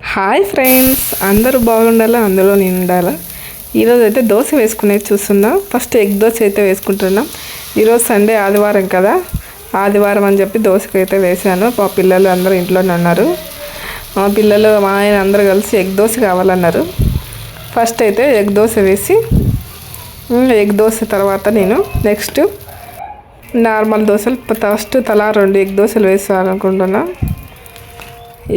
Hi friends అందరూ బాగుండాలా? అందులో నేను ఉండాలా? ఈరోజు అయితే దోశ వేసుకునేది చూస్తున్నాం. ఫస్ట్ ఎగ్ దోశ అయితే వేసుకుంటున్నాం. ఈరోజు సండే ఆదివారం కదా? ఆదివారం అని చెప్పి దోశకు అయితే వేసాను మా పిల్లలు అందరూ ఇంట్లోనే ఉన్నారు. మా పిల్లలు మా ఆయన అందరూ కలిసి ఎగ్ దోశ కావాలన్నారు. ఫస్ట్ అయితే ఎగ్ దోశ వేసి ఎగ్ దోశ తర్వాత నేను నెక్స్ట్ నార్మల్ దోశలు ఫస్ట్ తలా రెండు ఎగ్ దోశలు వేసాను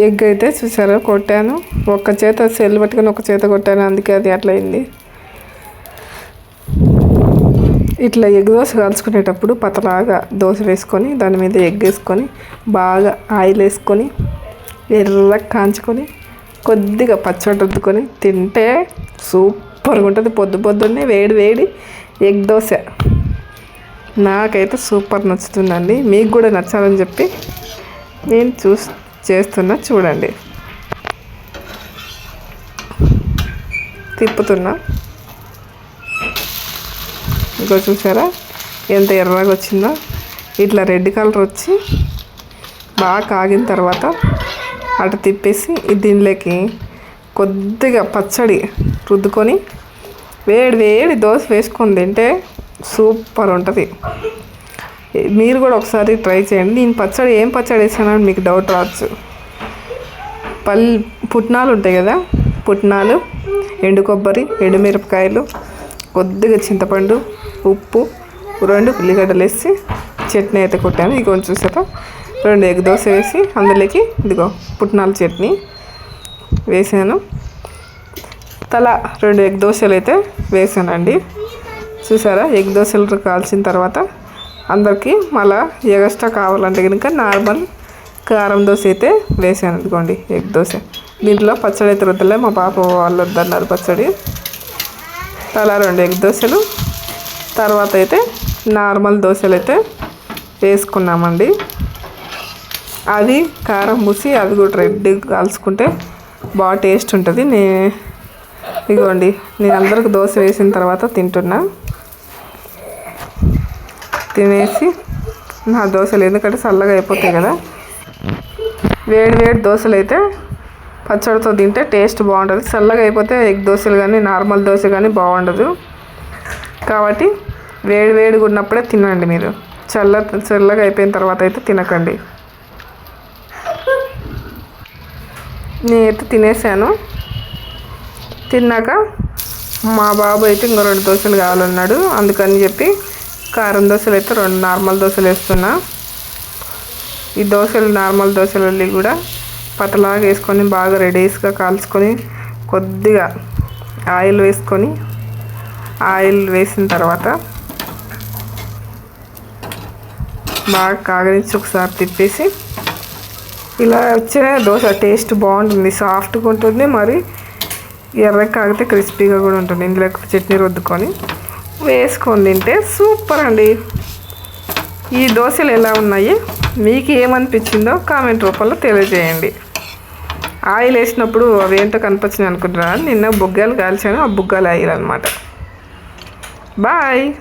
ఎగ్ అయితే చూసారా కొట్టాను. ఒక్క చేత సెల్ పట్టుకొని ఒక చేత కొట్టాను అందుకే అది అట్లయింది ఇట్లా ఎగ్ దోశ కాల్చుకునేటప్పుడు పతలాగా దోశ వేసుకొని దాని మీద ఎగ్ వేసుకొని బాగా ఆయిల్ వేసుకొని ఎర్రగా కాంచుకొని కొద్దిగా పచ్చడి రుద్దుకొని తింటే సూపర్గా ఉంటుంది. పొద్దు పొద్దున్నే వేడి వేడి ఎగ్ దోశ. నాకైతే సూపర్ నచ్చుతుందండి. మీకు కూడా నచ్చాలని చెప్పి నేను చూస్తాను చేస్తున్నా చూడండి. తిప్పుతున్నా. ఇంకో చూసారా? ఎంత ఎర్రగా వచ్చిందో. ఇట్లా రెడ్ కలర్ వచ్చి బాగా కాగిన తర్వాత అటు తిప్పేసి దీనిలోకి కొద్దిగా పచ్చడి రుద్దుకొని వేడి వేడి దోశ వేసుకొని తింటే సూపర్ ఉంటుంది. మీరు కూడా ఒకసారి ట్రై చేయండి. నేను పచ్చడి ఏం పచ్చడి వేసానని మీకు డౌట్ రావచ్చు. పల్ పుట్నాలు ఉంటాయి కదా? పుట్నాలు ఎండు కొబ్బరి ఎండుమిరపకాయలు కొద్దిగా చింతపండు ఉప్పు రెండు ఉల్లిగడ్డలు వేసి చట్నీ అయితే కొట్టాను. ఇది కొంచెం చూసాక రెండు ఎగ్ దోశ వేసి అందులోకి ఇదిగో పుట్నాల చట్నీ వేసాను. తల రెండు ఎగ్ దోశలు అయితే వేసానండి. చూసారా? ఎగ్ దోశలు కాల్చిన తర్వాత అందరికీ మళ్ళీ ఎగస్ట్రా కావాలంటే కనుక నార్మల్ కారం దోశ అయితే వేసాను అనుకోండి ఎగ్ దోశ. దీంట్లో పచ్చడి అయితే వద్దలే మా పాప వాళ్ళు వద్దన్నారు పచ్చడి. అలా రెండు ఎగ్ దోశలు. తర్వాత అయితే నార్మల్ దోశలు అయితే వేసుకున్నామండి. అది కారం పూసి అది కూడా రెడ్ కాల్చుకుంటే బాగా టేస్ట్ ఉంటుంది. నే ఇదిగోండి నేను అందరికి దోశ వేసిన తర్వాత తింటున్నా. తినేసి నా దోశలు ఎందుకంటే చల్లగా అయిపోతాయి కదా. వేడి వేడి దోశలు అయితే పచ్చడితో తింటే టేస్ట్ బాగుంటుంది. చల్లగా అయిపోతే ఎగ్ దోశలు కానీ నార్మల్ దోశ కానీ బాగుండదు. కాబట్టి వేడి వేడిగా ఉన్నప్పుడే తినండి మీరు. చల్ల చల్లగా అయిపోయిన తర్వాత అయితే తినకండి. నేనైతే తినేసాను. తిన్నాక మా బాబు అయితే ఇంకో రెండు దోశలు కావాలన్నాడు. అందుకని చెప్పి కారం దోశలు అయితే రెండు నార్మల్ దోశలు వేస్తున్నా. ఈ దోశలు నార్మల్ దోశలు కూడా పతలాగా వేసుకొని బాగా రెడీస్గా కాల్చుకొని కొద్దిగా ఆయిల్ వేసుకొని ఆయిల్ వేసిన తర్వాత బాగా కాగనిచ్చి ఒకసారి తిప్పేసి ఇలా వచ్చిన దోశ టేస్ట్ బాగుంటుంది సాఫ్ట్గా ఉంటుంది మరి ఎర్రగా కాగితే క్రిస్పీగా కూడా ఉంటుంది. ఇందులో చట్నీ రుద్దుకొని వేసుకొని తింటే సూపర్ అండి. ఈ దోశలు ఎలా ఉన్నాయి? మీకు ఏమనిపించిందో కామెంట్ రూపంలో తెలియజేయండి. ఆయిల్ వేసినప్పుడు అవి ఏంటో కనిపించినాయి అనుకుంటున్నాను నిన్న బుగ్గాలు కాల్చాను ఆ బుగ్గాలు ఆయిల్ అనమాట బాయ్.